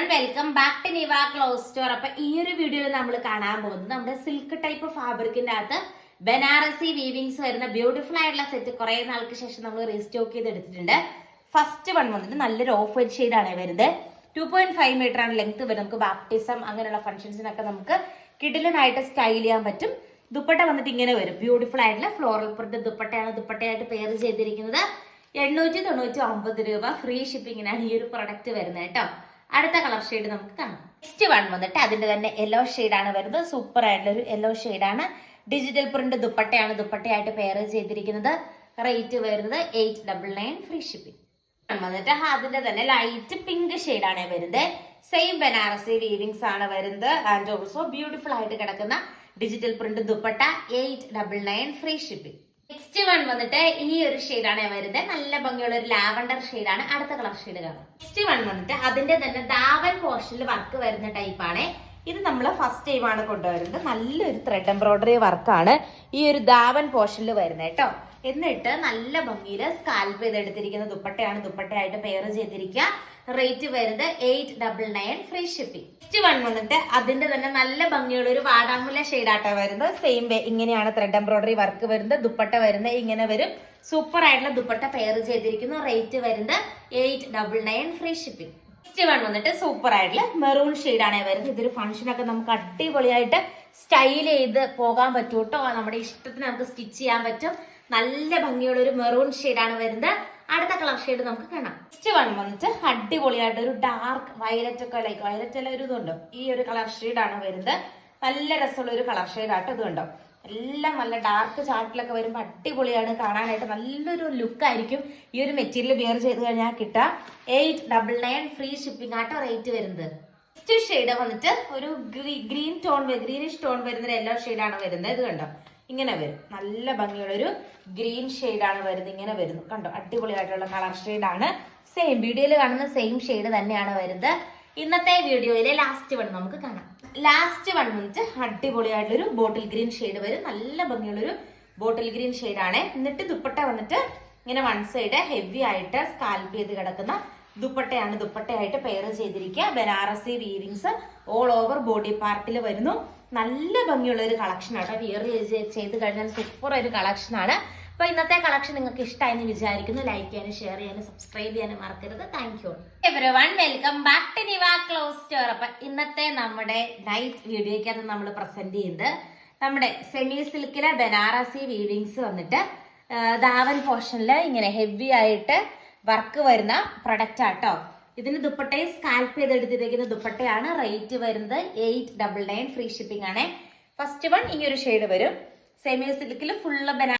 One welcome back to Niva clothes store അപ്പൊ ഈ ഒരു വീഡിയോയിൽ നമ്മൾ കാണാൻ പോകുന്നത് നമ്മുടെ സിൽക്ക് ടൈപ്പ് ഫാബ്രിക്കിന്റെ അകത്ത് ബനാറസി വീവിങ്സ് വരുന്ന ബ്യൂട്ടിഫുൾ ആയിട്ടുള്ള സെറ്റ് കുറെ നാൾക്ക് ശേഷം നമ്മൾ റീസ്റ്റോക്ക് ചെയ്ത് എടുത്തിട്ടുണ്ട് ഫസ്റ്റ് വൺ വന്നിട്ട് നല്ലൊരു ഓഫ് വൈറ്റ് ഷെയ്ഡ് ആണ് വരുന്നത്. ടു പോയിന്റ് ഫൈവ് മീറ്റർ ആണ് ലെങ്ത് വരും നമുക്ക് ബാപ്റ്റിസം അങ്ങനെയുള്ള ഫംഗ്ഷൻസിനൊക്കെ നമുക്ക് കിടിലനായിട്ട് സ്റ്റൈൽ ചെയ്യാൻ പറ്റും. ദുപ്പട്ട വന്നിട്ട് ഇങ്ങനെ വരും. ബ്യൂട്ടിഫുൾ ആയിട്ടുള്ള ഫ്ലോറൽ പ്രിന്റ് ദുപ്പട്ടയാണ് ദുപ്പട്ടയായിട്ട് പെയർ ചെയ്തിരിക്കുന്നത്. എണ്ണൂറ്റി തൊണ്ണൂറ്റി ഒമ്പത് രൂപ ഫ്രീ ഷിപ്പിങ്ങിനാണ് ഈ ഒരു പ്രൊഡക്റ്റ് വരുന്നത് കേട്ടോ. അടുത്ത കളർ ഷെയ്ഡ് നമുക്ക് കാണാം. നെക്സ്റ്റ് വൺ വന്നിട്ട് അതിന്റെ തന്നെ യെല്ലോ ആണ് വരുന്നത്. സൂപ്പർ ആയിട്ടുള്ള ഒരു യെല്ലോ ആണ്. ഡിജിറ്റൽ പ്രിന്റ് ദുപ്പട്ടയാണ് ദുപ്പട്ടയായിട്ട് പെയർ ചെയ്തിരിക്കുന്നത്. റേറ്റ് വരുന്നത് eight double nine free shipping വന്നിട്ട് അതിന്റെ തന്നെ ലൈറ്റ് പിങ്ക് ആണ് വരുന്നത്. സെയിം ബനാറസി വീവിങ്സ് ആണ് വരുന്നത്. ആൻഡ് ഓൾസോ ബ്യൂട്ടിഫുൾ ആയിട്ട് കിടക്കുന്ന digital print dupatta eight double nine free shipping next one വന്നിട്ട് ഈ ഒരു ആണ് വരുന്നത്. നല്ല ഭംഗിയുള്ള ഒരു ലാവണ്ടർ ആണ്. അടുത്ത കളർ ഷെയ്ഡ് കാണാം. നെക്സ്റ്റ് വൺ വന്നിട്ട് അതിന്റെ തന്നെ ദാവൻ പോർഷനിൽ വർക്ക് വരുന്ന ടൈപ്പ് ആണ്. ഇത് നമ്മൾ ഫസ്റ്റ് ടൈം ആണ് കൊണ്ടുവരുന്നത്. നല്ലൊരു ത്രെഡ് എംബ്രോയിഡറി വർക്കാണ് ഈ ഒരു ദാവൻ പോർഷനിൽ വരുന്നത് കേട്ടോ. എന്നിട്ട് നല്ല ഭംഗിയിൽ സ്കാൽപ്പ് ചെയ്തെടുത്തിരിക്കുന്ന ദുപ്പട്ടയാണ് ദുപ്പട്ടയായിട്ട് പെയർ ചെയ്തിരിക്കുക. റേറ്റ് വരുന്നത് eight double nine free shipping next one വന്നിട്ട് അതിന്റെ തന്നെ നല്ല ഭംഗിയുള്ള ഒരു വാടാമുല ഷെയ്ഡാട്ടോ വരുന്നത്. സെയിം വേ ഇങ്ങനെയാണ് ത്രെഡ് എംബ്രോയിഡറി വർക്ക് വരുന്നത്. ദുപ്പട്ട വരുന്നത് ഇങ്ങനെ വരും. സൂപ്പർ ആയിട്ടുള്ള ദുപ്പട്ട പെയർ ചെയ്തിരിക്കുന്നു. റേറ്റ് വരുന്നത് eight double nine free shipping next one വന്നിട്ട് സൂപ്പർ ആയിട്ടുള്ള മെറൂൺ ആണ് വരുന്നത്. ഇതൊരു ഫംഗ്ഷനൊക്കെ നമുക്ക് അടിപൊളിയായിട്ട് സ്റ്റൈൽ ചെയ്ത് പോകാൻ പറ്റൂട്ടോ? നമ്മുടെ ഇഷ്ടത്തിന് നമുക്ക് സ്റ്റിച്ച് ചെയ്യാൻ പറ്റും. നല്ല ഭംഗിയുള്ള ഒരു മെറൂൺ ആണ് വരുന്നത്. അടുത്ത കളർ ഷെയ്ഡ് നമുക്ക് കാണാം. നെക്സ്റ്റ് വൺ വന്നിട്ട് അടിപൊളിയായിട്ട് ഒരു ഡാർക്ക് വയലറ്റ് ഒക്കെ ലൈക്ക് വയലറ്റ് അല്ല ഒരു ഇതുണ്ടോ? ഈ ഒരു കളർ ആണ് വരുന്നത്. നല്ല രസമുള്ള ഒരു കളർ ഷെയ്ഡായിട്ട് ഇതുണ്ടോ എല്ലാം നല്ല ഡാർക്ക് ചാർട്ടിലൊക്കെ വരുമ്പോൾ അടിപൊളിയാണ്. കാണാനായിട്ട് നല്ലൊരു ലുക്കായിരിക്കും ഈ ഒരു മെറ്റീരിയൽ വെയർ ചെയ്ത് കഴിഞ്ഞാൽ കിട്ടുക. Eight double nine free shipping ആട്ടോ റേറ്റ് വരുന്നത്. നെക്സ്റ്റ് ഷെയ്ഡ് വന്നിട്ട് ഒരു ഗ്രീൻ ടോൺ ഗ്രീനിഷ് ടോൺ വരുന്ന എല്ലാ ഷെയ്ഡാണ് വരുന്നത്. ഇത് കണ്ടോ? ഇങ്ങനെ വരും. നല്ല ഭംഗിയുള്ള ഒരു ഗ്രീൻ ആണ് വരുന്നത്. ഇങ്ങനെ വരുന്നു. കണ്ടോ? അടിപൊളിയായിട്ടുള്ള കളർ ആണ് സെയിം വീഡിയോയിൽ കാണുന്ന സെയിം ഷെയ്ഡ് തന്നെയാണ് വരുന്നത്. ഇന്നത്തെ വീഡിയോയിലെ ലാസ്റ്റ് വൺ നമുക്ക് കാണാം. ലാസ്റ്റ് വൺ വന്നിട്ട് അടിപൊളിയായിട്ടൊരു ബോട്ടിൽ ഗ്രീൻ ഷെയ്ഡ് വരും. നല്ല ഭംഗിയുള്ളൊരു ബോട്ടിൽ ഗ്രീൻ ആണ്. എന്നിട്ട് ദുപ്പട്ട വന്നിട്ട് ഇങ്ങനെ വൺ സൈഡ് ഹെവി ആയിട്ട് സ്കാൽപ്പ് ചെയ്ത് കിടക്കുന്ന ദുപ്പട്ടയാണ് ദുപ്പട്ടയായിട്ട് പെയർ ചെയ്തിരിക്കുക. Banarasi weavings all over body പാർട്ടിൽ വരുന്നു. നല്ല ഭംഗിയുള്ള ഒരു കളക്ഷൻ ആട്ടോ വിയർ ചെയ്ത് കഴിഞ്ഞാൽ സൂപ്പർ ഒരു കളക്ഷൻ ആണ്. അപ്പൊ ഇന്നത്തെ കളക്ഷൻ നിങ്ങൾക്ക് ഇഷ്ടമായെന്ന് വിചാരിക്കുന്നു. ലൈക്ക് ചെയ്യാനും ഷെയർ ചെയ്യാനും സബ്സ്ക്രൈബ് ചെയ്യാനും മറക്കരുത്. Thank you everyone welcome back to Niva clothes store അപ്പൊ ഇന്നത്തെ നമ്മുടെ നൈറ്റ് വീഡിയോയ്ക്കകത്ത് നമ്മൾ പ്രസന്റ് ചെയ്യുന്നത് നമ്മുടെ സെമി സിൽക്കിലെ ബനാറസി വീവിങ്സ് വന്നിട്ട് ദാവൻ പോർഷനിൽ ഇങ്ങനെ ഹെവി ആയിട്ട് വർക്ക് വരുന്ന പ്രൊഡക്റ്റ് ആട്ടോ. ഇതിന് ദുപ്പട്ടയും സ്കാൽപ്പ് ചെയ്ത് എടുത്തിരിക്കുന്ന ദുപ്പട്ടയാണ്. റേറ്റ് വരുന്നത് eight double nine free shipping ആണ്. ഫസ്റ്റ് വൺ ഈ ഒരു ഷെയ്ഡ് വരും. സെമി സിൽക്കിൽ ഫുള്ള് ബനാ